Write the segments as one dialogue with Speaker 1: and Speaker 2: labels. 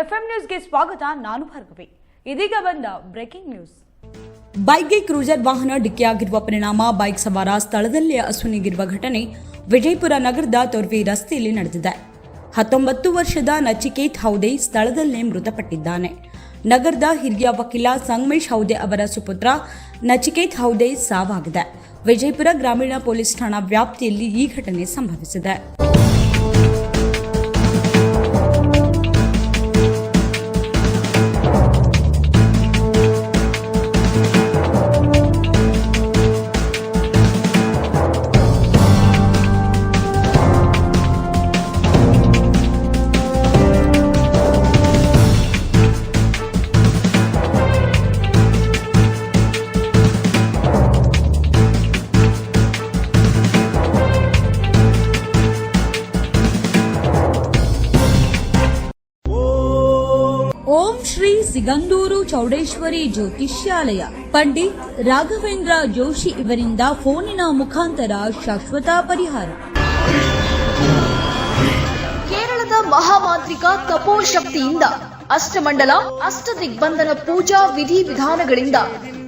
Speaker 1: FM ನ್ಯೂಸ್ಗೆ ಸ್ವಾಗತ, ನಾನು ಭಾರ್ಗವಿ. ಇದೀಗ ಬಂದ ಬ್ರೇಕಿಂಗ್ ನ್ಯೂಸ್
Speaker 2: ಬೈಕ್ಗೆ ಕ್ರೂಸರ್ ವಾಹನ ಡಿಕ್ಕಿಯಾಗಿರುವ ಪರಿಣಾಮ, ಬೈಕ್ ಸವಾರ ಸ್ಥಳದಲ್ಲೇ ಅಸುನೀಗಿರುವ ಘಟನೆ ವಿಜಯಪುರ ನಗರದ ತೊರ್ವಿ ರಸ್ತೆಯಲ್ಲಿ ನಡೆದಿದೆ. ಹತ್ತೊಂಬತ್ತು ವರ್ಷದ ನಚಿಕೇತ್ ಹೌದೆ ಸ್ಥಳದಲ್ಲೇ ಮೃತಪಟ್ಟಿದ್ದಾನೆ. ನಗರದ ಹಿರಿಯ ವಕೀಲ ಸಂಗಮೇಶ್ ಹೌದೆ ಅವರ ಸುಪುತ್ರ ನಚಿಕೇತ್ ಹೌದೆ ಸಾವಾಗಿದೆ. ವಿಜಯಪುರ ಗ್ರಾಮೀಣ ಪೊಲೀಸ್ ಠಾಣಾ ವ್ಯಾಪ್ತಿಯಲ್ಲಿ ಈ ಘಟನೆ ಸಂಭವಿಸಿದೆ. ಓಂ ಶ್ರೀ ಸಿಗಂದೂರು ಚೌಡೇಶ್ವರಿ ಜ್ಯೋತಿಷ್ಯಾಲಯ. ಪಂಡಿತ್ ರಾಘವೇಂದ್ರ ಜೋಶಿ ಇವರಿಂದ ಫೋನಿನ ಮುಖಾಂತರ ಶಾಶ್ವತ ಪರಿಹಾರ.
Speaker 3: ಕೇರಳದ ಮಹಾಮಾಂತ್ರಿಕ ತಪೋಶಕ್ತಿಯಿಂದ ಅಷ್ಟಮಂಡಲ ಅಷ್ಟ ದಿಗ್ಬಂಧನ ಪೂಜಾ ವಿಧಿ ವಿಧಾನಗಳಿಂದ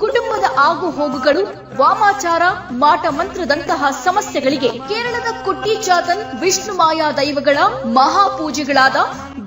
Speaker 3: ಕುಟುಂಬದ ಆಗು ಹೋಗುಗಳು ವಾಮಾಚಾರ ಮಾಟ ಮಂತ್ರದಂತಹ ಸಮಸ್ಯೆಗಳಿಗೆ ಕೇರಳದ ಕುಟ್ಟಿ ಚಾತನ್ ವಿಷ್ಣು ಮಾಯಾ ದೈವಗಳ ಮಹಾಪೂಜೆಗಳಾದ